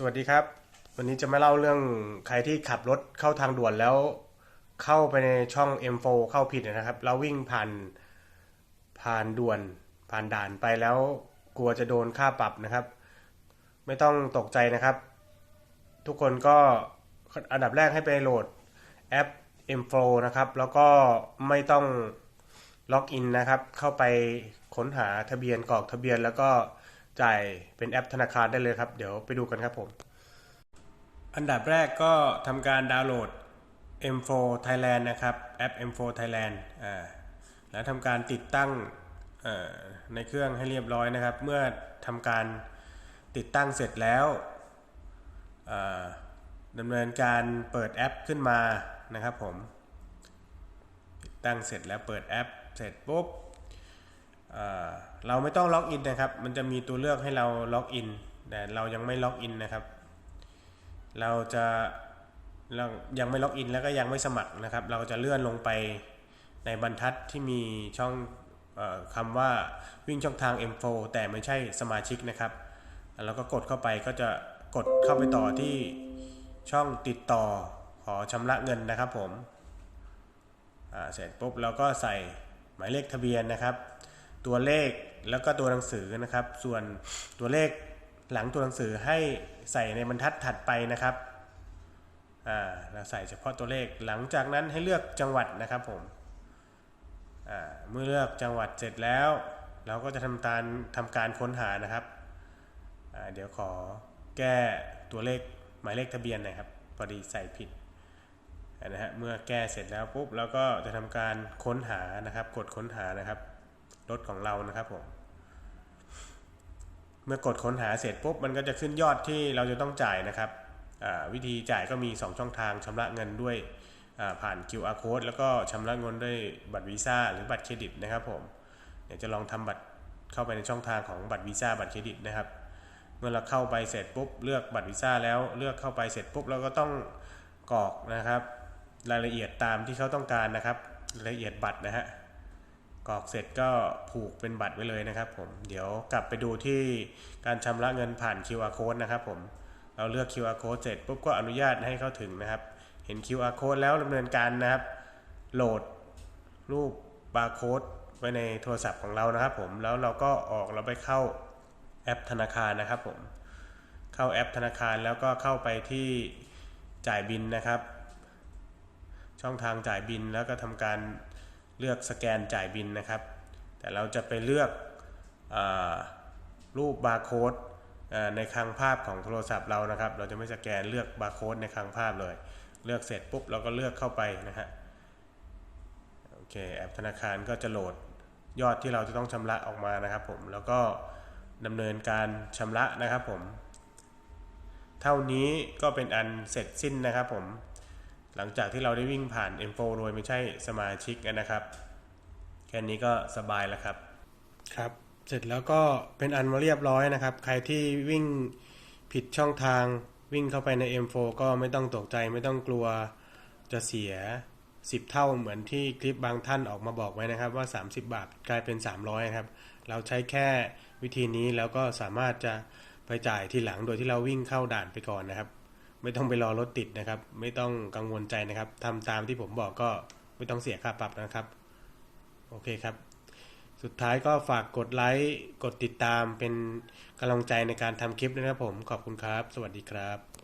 สวัสดีครับ วันนี้จะมาเล่าเรื่องใครที่ขับรถเข้าทางด่วนแล้วเข้าไปในช่อง M4 เข้าผิดนะครับ แล้ววิ่งผ่านผ่านด่วนผ่านด่านไปแล้วกลัวจะโดนค่าปรับนะครับ ไม่ต้องตกใจนะครับ ทุกคนก็อันดับแรกให้ไปโหลดแอป M4 นะครับ แล้วก็ไม่ต้องล็อกอินนะครับ เข้าไปค้นหาทะเบียนกรอกทะเบียนแล้วก็ จ่ายเป็นแอปธนาคารได้เลยครับ เดี๋ยวไปดูกันครับผม อันดับแรกก็ทำการดาวน์โหลด M4 Thailand นะครับ แอป M4 Thailand อ่าแล้วทำการติดตั้งในเครื่องให้เรียบร้อยนะครับ เมื่อทำการติดตั้งเสร็จแล้วดำเนินการเปิดแอปขึ้นมานะครับผมติดตั้งเสร็จแล้วเปิดแอป เสร็จปุ๊บ เราไม่ต้องล็อกอินนะครับ มันจะมีตัวเลือกให้เราล็อกอิน แต่เรายังไม่ล็อกอินนะครับ เราจะเรายังไม่ล็อกอินแล้วก็ยังไม่สมัครนะครับ เราจะเลื่อนลงไปในบรรทัดที่มีช่องอคำว่าวิ่งช่องทาง M4 แต่ไม่ใช่สมาชิกนะครับ แล้วก็กดเข้าไปก็จะกดเข้าไปต่อที่ช่องติดต่อขอชำระเงินนะครับผมเสร็จปุ๊บเราก็ใส่หมายเลขทะเบียนนะครับ ตัวเลขแล้วก็ตัวหนังสือนะครับ ส่วนตัวเลขหลังตัวหนังสือให้ใส่ในบรรทัดถัดไปนะครับอ่าเราใส่เฉพาะตัวเลขหลังจากนั้นให้เลือกจังหวัดนะครับผมอ่าเมื่อเลือกจังหวัดเสร็จแล้ว เราก็จะทำการทำการค้นหานะครับอ่าเดี๋ยวขอแก้ตัวเลขหมายเลขทะเบียนหนะครับพอดีใส่ผิดนะฮะเมื่อแก้เสร็จแล้วปุ๊บเราก็จะทำการค้นหานะครับ กดค้นหานะครับ รถของเรานะครับผมเมื่อกดค้นหาเสร็จปุ๊บมันก็จะขึ้นยอดที่เราจะต้องจ่ายนะครับวิธีจ่ายก็มี 2 ช่องทางชำระเงินด้วยผ่าน QR code แล้วก็ชำระเงินด้วยบัตรวีซ่าหรือบัตรเครดิตนะครับผมเดี๋ยวจะลองทำบัตรเข้าไปในช่องทางของบัตรวีซ่าบัตรเครดิตนะครับ เมื่อเราเข้าไปเสร็จปุ๊บเลือกบัตรวีซ่าแล้วเลือกเข้าไปเสร็จปุ๊บเราก็ต้องกรอกนะครับ รายละเอียดตามที่เขาต้องการนะครับรายละเอียดบัตรนะฮะ กรอกเสร็จก็ผูกเป็นบัตรไว้เลยนะครับผม เดี๋ยวกลับไปดูที่การชำระเงินผ่าน QR code นะครับผม เราเลือก QR code เสร็จปุ๊บก็อนุญาตให้เข้าถึงนะครับ เห็น QR code แล้วดำเนินการนะครับ โหลดรูปบาร์โค้ดไว้ในโทรศัพท์ของเรานะครับผม แล้วเราก็ออกเราไปเข้าแอปธนาคารนะครับผม เข้าแอปธนาคารแล้วก็เข้าไปที่จ่ายบินนะครับ ช่องทางจ่ายบินแล้วก็ทำการ เลือกสแกนจ่ายบินนะครับ แต่เราจะไปเลือกอรูปบาร์โค้ดในคลังภาพของโทรศัพท์เรานะครับ เราจะไม่สแกนเลือกบาร์โค้ดในคลังภาพเลย เลือกเสร็จปุ๊บเราก็เลือกเข้าไปนะฮะโอเคแอปธนาคารก็จะโหลดยอดที่เราจะต้องชำระออกมานะครับผมแล้วก็ดำเนินการชำระนะครับผม เท่านี้ก็เป็นอันเสร็จสิ้นนะครับผม หลังจากที่เราได้วิ่งผ่าน M4 โดยไม่ใช่สมาชิกนะครับ แค่นี้ก็สบายแล้วครับ ครับ เสร็จแล้วก็เป็นอันมาเรียบร้อยนะครับ ใครที่วิ่งผิดช่องทางวิ่งเข้าไปใน M4 ก็ไม่ต้องตกใจไม่ต้องกลัวจะเสีย 10 เท่าเหมือนที่คลิปบางท่านออกมาบอกไว้นะครับ ว่า 30 บาทกลายเป็น 300ครับ เราใช้แค่วิธีนี้แล้วก็สามารถจะไปจ่ายทีหลังโดยที่เราวิ่งเข้าด่านไปก่อนนะครับ ไม่ต้องไปรอรถติดนะครับ ไม่ต้องกังวลใจนะครับทำตามที่ผมบอกก็ไม่ต้องเสียค่าปรับนะครับ โอเคครับ สุดท้ายก็ฝากกดไลค์ กดติดตามเป็นกำลังใจในการทำคลิปด้วยนะครับผม ขอบคุณครับ สวัสดีครับ